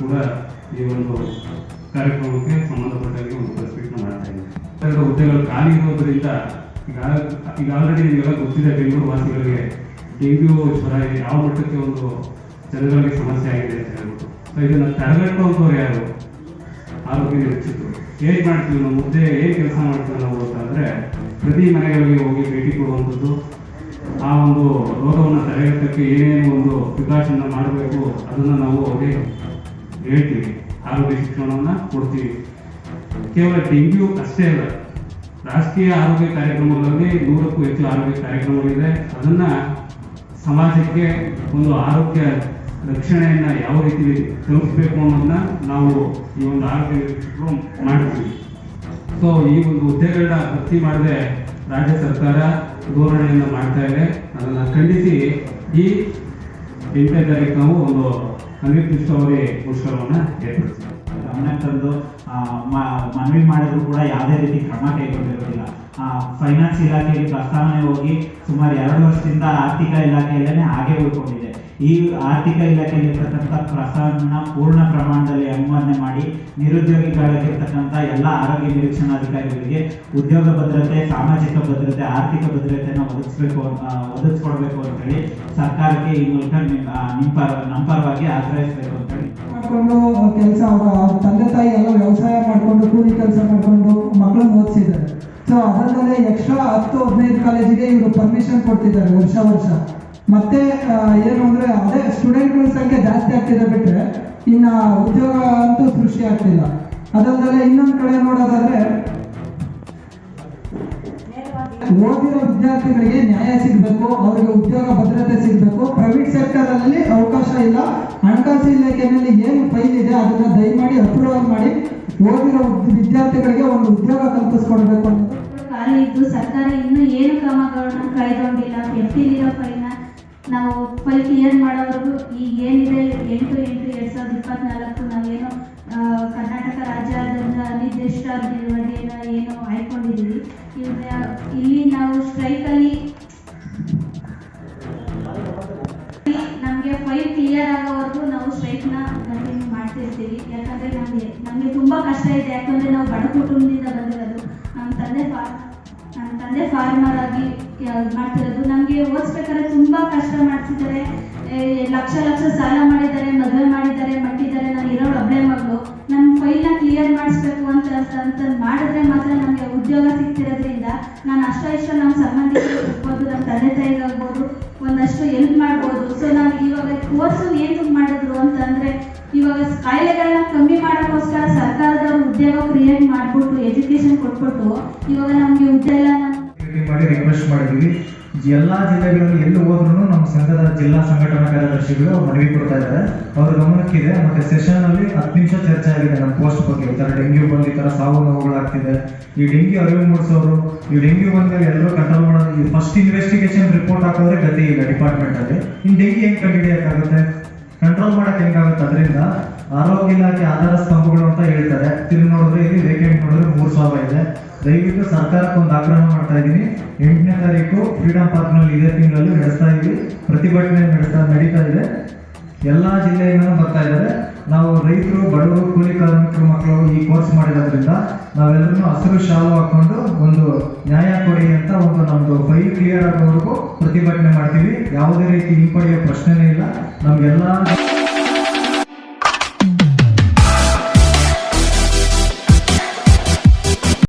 ಕೂಡ ಈ ಒಂದು ಕಾರ್ಯಕ್ರಮಕ್ಕೆ ಸಂಬಂಧಪಟ್ಟಾಗಿ ಒಂದು ಪ್ರೆಸ್ ಮೀಟ್ನ ಮಾಡ್ತಾ ಇದ್ದೀವಿ ಹುದ್ದೆಗಳು ಖಾಲಿ ಇರೋದ್ರಿಂದ ಈಗ ಆಲ್ರೆಡಿ ನಿಮಗೆಲ್ಲ ಗೊತ್ತಿದೆ ಬೆಂಗಳೂರು ವಾಸಿಗಳಿಗೆ ಡೆಂಗ್ಯೂ ಜ್ವರ ಯಾವ ಮಟ್ಟಕ್ಕೆ ಒಂದು ಜನಗಳಿಗೆ ಸಮಸ್ಯೆ ಆಗಿದೆ ಅಂತ ಹೇಳ್ಬಿಟ್ಟು. ಸೊ ಇದನ್ನು ತಡೆಗಟ್ಟುವಂಥವ್ರು ಯಾರು? ಆರೋಗ್ಯ ಹೆಚ್ಚಿತ್ತು ಹೇಗೆ ಮಾಡ್ತೀವಿ? ನಾವು ಮುದ್ದೆ ಹೇಗೆ ಕೆಲಸ ಮಾಡ್ತೀವಿ ನಾವು ಅಂತಂದ್ರೆ ಪ್ರತಿ ಮನೆಗಳಿಗೆ ಹೋಗಿ ಭೇಟಿ ಕೊಡುವಂಥದ್ದು ಆ ಒಂದು ರೋಗವನ್ನು ತಡೆಗಟ್ಟಕ್ಕೆ ಏನೇನು ಒಂದು ಪ್ರಿಕಾಷನ್ನ ಮಾಡಬೇಕು ಅದನ್ನು ನಾವು ಅವರಿಗೆ ಹೇಳ್ತೀವಿ. ಆರೋಗ್ಯ ಶಿಕ್ಷಣವನ್ನು ಕೊಡ್ತೀವಿ. ಕೇವಲ ಡೆಂಗ್ಯೂ ಅಷ್ಟೇ ಅಲ್ಲ, ರಾಷ್ಟ್ರೀಯ ಆರೋಗ್ಯ ಕಾರ್ಯಕ್ರಮಗಳಲ್ಲಿ ನೂರಕ್ಕೂ ಹೆಚ್ಚು ಆರೋಗ್ಯ ಕಾರ್ಯಕ್ರಮಗಳಿದೆ. ಅದನ್ನ ಸಮಾಜಕ್ಕೆ ಒಂದು ಆರೋಗ್ಯ ರಕ್ಷಣೆಯನ್ನು ಯಾವ ರೀತಿ ತಲುಪಿಸಬೇಕು ಅನ್ನೋದನ್ನ ನಾವು ಈ ಒಂದು ಆರೋಗ್ಯ ಮಾಡ್ತೀವಿ. ಸೊ ಈ ಒಂದು ಹುದ್ದೆಗಳನ್ನ ಭರ್ತಿ ಮಾಡದೆ ರಾಜ್ಯ ಸರ್ಕಾರ ಧೋರಣೆಯನ್ನು ಮಾಡ್ತಾ ಇದೆ. ಅದನ್ನ ಖಂಡಿಸಿ ಈ ಎಂಟನೇ ತಾರೀಕು ನಾವು ಒಂದು ಅನಿರ್ದಿಷ್ಟಾವಧಿ ಮುಷ್ಕರವನ್ನ ಏರ್ಪಡಿಸ್ತೀವಿ ಗಮನಕ್ಕೆ ತಂದು ಮನವಿ ಮಾಡಿದ್ರು ಕೂಡ ಯಾವುದೇ ರೀತಿ ಕ್ರಮ ಕೈಗೊಂಡಿರೋದಿಲ್ಲ. ಫೈನಾನ್ಸ್ ಇಲಾಖೆಗೆ ಪ್ರಸ್ತಾವನೆ ಹೋಗಿ ಸುಮಾರು ಎರಡು ವರ್ಷದಿಂದ ಆರ್ಥಿಕ ಇಲಾಖೆಯಲ್ಲೇ ಹಾಗೆ ಉಳ್ಕೊಂಡಿದೆ. ಈ ಆರ್ಥಿಕ ಇಲಾಖೆಯಲ್ಲಿರ್ತಕ್ಕಂಥ ಪ್ರಸ್ತಾವನ ಪೂರ್ಣ ಪ್ರಮಾಣದಲ್ಲಿ ಅನುಮೋದನೆ ಮಾಡಿ ನಿರುದ್ಯೋಗಿಗಳಿಗಿರ್ತಕ್ಕಂಥ ಎಲ್ಲ ಆರೋಗ್ಯ ನಿರೀಕ್ಷಣಾಧಿಕಾರಿಗಳಿಗೆ ಉದ್ಯೋಗ ಭದ್ರತೆ ಸಾಮಾಜಿಕ ಭದ್ರತೆ ಆರ್ಥಿಕ ಭದ್ರತೆಯನ್ನು ಒದಗಿಸ್ಬೇಕು ಒದಗಿಸ್ಕೊಡ್ಬೇಕು ಅಂತ ಹೇಳಿ ಸರ್ಕಾರಕ್ಕೆ ಈ ಮೂಲಕ ನಿಮ್- ಆ, ನಿಮ್ಮ ನಮ್ಮ ಪರವಾಗಿ ಆಗ್ರಹಿಸಬೇಕು ಅಂತೇಳಿ ಮಾಡ್ಕೊಂಡು ಕೆಲಸ ತಂದೆ ತಾಯಿ ಎಲ್ಲ ವ್ಯವಸಾಯ ಮಾಡ್ಕೊಂಡು ಕೂಲಿ ಕೆಲಸ ಮಾಡ್ಕೊಂಡು ಮಕ್ಕಳನ್ನು ಓದಿಸಿದ್ದಾರೆ. ಸೊ ಅದಲ್ಲದೆ ಎಕ್ಸ್ಟ್ರಾ ಹತ್ತು, ಹದಿನೈದು ಕಾಲೇಜಿಗೆ ಇವರು ಪರ್ಮಿಷನ್ ಕೊಡ್ತಿದ್ದಾರೆ ವರ್ಷ ವರ್ಷ. ಮತ್ತೆ ಏನು ಅಂದ್ರೆ ಅದೇ ಸ್ಟೂಡೆಂಟ್ಗಳ ಸಂಖ್ಯೆ ಜಾಸ್ತಿ ಆಗ್ತಿದೆ ಬಿಟ್ರೆ ಇನ್ನ ಉದ್ಯೋಗ ಅಂತೂ ಸೃಷ್ಟಿ ಆಗ್ತಿಲ್ಲ. ಅದಲ್ಲದೆ ಇನ್ನೊಂದು ಕಡೆ ನೋಡೋದಾದ್ರೆ, ಓದಿರೋ ವಿದ್ಯಾರ್ಥಿಗಳಿಗೆ ನ್ಯಾಯ ಸಿಗಬೇಕು, ಅವರಿಗೆ ಉದ್ಯೋಗ ಭದ್ರತೆ ಸಿಗಬೇಕು. ಪ್ರೈವೇಟ್ ಸೆಕ್ಟರ್ ಅಲ್ಲಿ ಅವಕಾಶ ಇಲ್ಲ. ಹಣಕಾಸು ಇಲಾಖೆಯಲ್ಲಿ ಏನು ಫೈಲ್ ಇದೆ ಅದನ್ನ ದಯಮಾಡಿ ಅಪ್ರೂವಲ್ ಮಾಡಿ ಓದಿರೋ ವಿದ್ಯಾರ್ಥಿಗಳಿಗೆ ಒಂದು ಉದ್ಯೋಗ ಕಲ್ಪಿಸ್ಕೊಡ್ಬೇಕು ಅನ್ನೋದು ಇದ್ದು ಸರ್ಕಾರ ಇನ್ನೂ ಏನು ಕ್ರಮಗಳನ್ನ ಕೈಗೊಂಡಿಲ್ಲ. ಎಫ್ಟಿಲಿರೋ ಫೈಲ್ನ ನಾವು ಫೈಲ್ ಕ್ಲಿಯರ್ ಮಾಡೋವರೆಗೂ ಈಗ ಏನಿದೆ? ಎಂಟು ಎಂಟು ಎರಡ್ ಸಾವಿರದ ಇಪ್ಪತ್ನಾಲ್ಕು ನಾವೇನು ಕರ್ನಾಟಕ ರಾಜ್ಯಾದ್ಯಂತ ನಿರ್ದಿಷ್ಟ ನಿರ್ವಹಣೆನ ಏನು ಆಯ್ಕೊಂಡಿದ್ದೀವಿ ಇಲ್ಲಿ ನಾವು ಸ್ಟ್ರೈಕಲ್ಲಿ ನಮಗೆ ಫೈಲ್ ಕ್ಲಿಯರ್ ಆಗೋವರೆಗೂ ನಾವು ಸ್ಟ್ರೈಕ್ನ ಕಂಟಿನ್ಯೂ ಮಾಡ್ತಿರ್ತೀವಿ. ಯಾಕಂದ್ರೆ ನಮಗೆ ನಮಗೆ ತುಂಬಾ ಕಷ್ಟ ಇದೆ. ಯಾಕಂದ್ರೆ ನಾವು ಬಡ ಕುಟುಂಬದಿಂದ ಬಂದಿರೋದು. ನಮ್ಮ ತಂದೆ ತಂದೆ ಫಾರ್ಮರ್ ಆಗಿ ಮಾಡ್ತಿರೋದು. ನಮಗೆ ಓದಿಸ್ಬೇಕಾದ್ರೆ ತುಂಬಾ ಕಷ್ಟ ಮಾಡ್ತಿದ್ದಾರೆ. ಏ, ಲಕ್ಷ ಲಕ್ಷ ಸಾಲ ಮಾಡಿದ್ದಾರೆ ಮದುವೆ ಮಾಡಿದ್ದಾರೆ ಮಟ್ಟಿದ್ದಾರೆ ನಾನು ಇರೋ ಒಬ್ಬಳೆ ಮಗಳು ನನ್ನ ಫೈಲ್ನ ಕ್ಲಿಯರ್ ಮಾಡಿಸ್ಬೇಕು ಅಂತ ಅಂತ ಮಾಡಿದ್ರೆ ಮಾತ್ರ ನಮಗೆ ಉದ್ಯೋಗ ಸಿಗ್ತಿರೋದ್ರಿಂದ ನಾನು ಅಷ್ಟ ಇಷ್ಟ ನಮ್ಮ ಸಂಬಂಧಿಕರು ಇರ್ಬೋದು ನಮ್ಮ ತಂದೆ ತಾಯಿಗಾಗ್ಬೋದು ಒಂದಷ್ಟು ಹೆಲ್ಪ್ ಮಾಡ್ಬೋದು. ಸೊ ನಾನು ಇವಾಗ ಕೋರ್ಸು ಏನು ಮಾಡಿದ್ರು ಅಂತಂದ್ರೆ ಇವಾಗ ಕಾಯಿಲೆಗಳನ್ನ ಕಮ್ಮಿ ಮಾಡೋಕ್ಕೋಸ್ಕರ ಸರ್ಕಾರದವರು ಉದ್ಯೋಗ ಕ್ರಿಯೇಟ್ ಮಾಡ್ಬಿಟ್ಟು ಎಜುಕೇಶನ್ ಕೊಟ್ಬಿಟ್ಟು ಇವಾಗ ನಮಗೆ ಉದ್ಯೋಗ ರಿಕ್ವೆಸ್ಟ್ ಮಾಡಿದ್ವಿ. ಎಲ್ಲ ಜಿಲ್ಲೆಗಳಲ್ಲಿ ಎಲ್ಲಿ ಹೋದ್ರು ನಮ್ಮ ಸಂಘದ ಜಿಲ್ಲಾ ಸಂಘಟನಾ ಕಾರ್ಯದರ್ಶಿಗಳು ಮನವಿ ಕೊಡ್ತಾ ಇದ್ದಾರೆ. ಅವ್ರ ಗಮನಕ್ಕಿದೆ. ಮತ್ತೆ ಸೆಷನ್ ಅಲ್ಲಿ ಹತ್ತು ನಿಮಿಷ ಚರ್ಚೆ ಆಗಿದೆ ನಮ್ಮ ಪೋಸ್ಟ್ ಬಗ್ಗೆ. ಈ ತರ ಡೆಂಗ್ಯೂ ಬಂದು, ಈ ತರ ಸಾವು ನೋವುಗಳಾಗ್ತಿದೆ. ಈ ಡೆಂಗ್ಯೂ ಅರಿವು ಮೂಡಿಸೋರು, ಈ ಡೆಂಗ್ಯೂ ಬಂದ್ಮೇಲೆ ಎಲ್ಲರೂ ಕಂಟ್ರೋಲ್ ಮಾಡೋದು ಫಸ್ಟ್ ಇನ್ವೆಸ್ಟಿಗೇಷನ್ ರಿಪೋರ್ಟ್ ಹಾಕೋದ್ರೆ ಗತಿ ಇಲ್ಲ ಡಿಪಾರ್ಟ್ಮೆಂಟ್ ಅಲ್ಲಿ. ಇನ್ ಡೆಂಗ್ಯೂ ಹೆಂಗ್ ಕಂಡುಹಿಡಿಯಕ್ಕಾಗುತ್ತೆ? ಕಂಟ್ರೋಲ್ ಮಾಡಕ್ ಹೆಂಗಾಗುತ್ತೆ? ಅದರಿಂದ ಆರೋಗ್ಯ ಇಲಾಖೆ ಆಧಾರ ಸ್ತಂಭಗಳು ಅಂತ ಹೇಳ್ತಾರೆ. ತಿರುಗಿ ನೋಡಿದ್ರೆ ಇಲ್ಲಿ ವೇಕೆಂಟ್ ನೋಡಿದ್ರೆ ಇದೆ. ದಯವಿಟ್ಟು ಸರ್ಕಾರಕ್ಕೆ ಒಂದು ಆಗ್ರಹ ಮಾಡ್ತಾ ಇದ್ದೀನಿ. ಎಂಟನೇ ತಾರೀಕು ಫ್ರೀಡಂ ಪಾರ್ಕ್ನಲ್ಲಿ ಇದೇ ತಿಂಗಳಲ್ಲಿ ನಡೆಸ್ತಾ ಇದ್ವಿ ಪ್ರತಿಭಟನೆ ನಡೆಸ್ತಾ ನಡೀತಾ ಇದೆ. ಎಲ್ಲ ಜಿಲ್ಲೆಯಿಂದ ಬರ್ತಾ ಇದ್ದಾರೆ. ನಾವು ರೈತರು, ಬಡವರು, ಕೂಲಿ ಕಾರ್ಮಿಕರು ಮಕ್ಕಳು ಈ ಕೋರ್ಸ್ ಮಾಡಿರೋದ್ರಿಂದ ನಾವೆಲ್ಲರೂ ಹಸಿರು ಶಾಲು ಹಾಕೊಂಡು ಒಂದು ನ್ಯಾಯ ಕೊಡಿ ಅಂತ ಒಂದು ನಮ್ಮದು ಫೈಲ್ ಕ್ಲಿಯರ್ ಆಗೋವರೆಗೂ ಪ್ರತಿಭಟನೆ ಮಾಡ್ತೀವಿ. ಯಾವುದೇ ರೀತಿ ಹಿಂಪಡೆಯೋ ಪ್ರಶ್ನೆನೇ ಇಲ್ಲ. ನಮ್ಗೆಲ್ಲ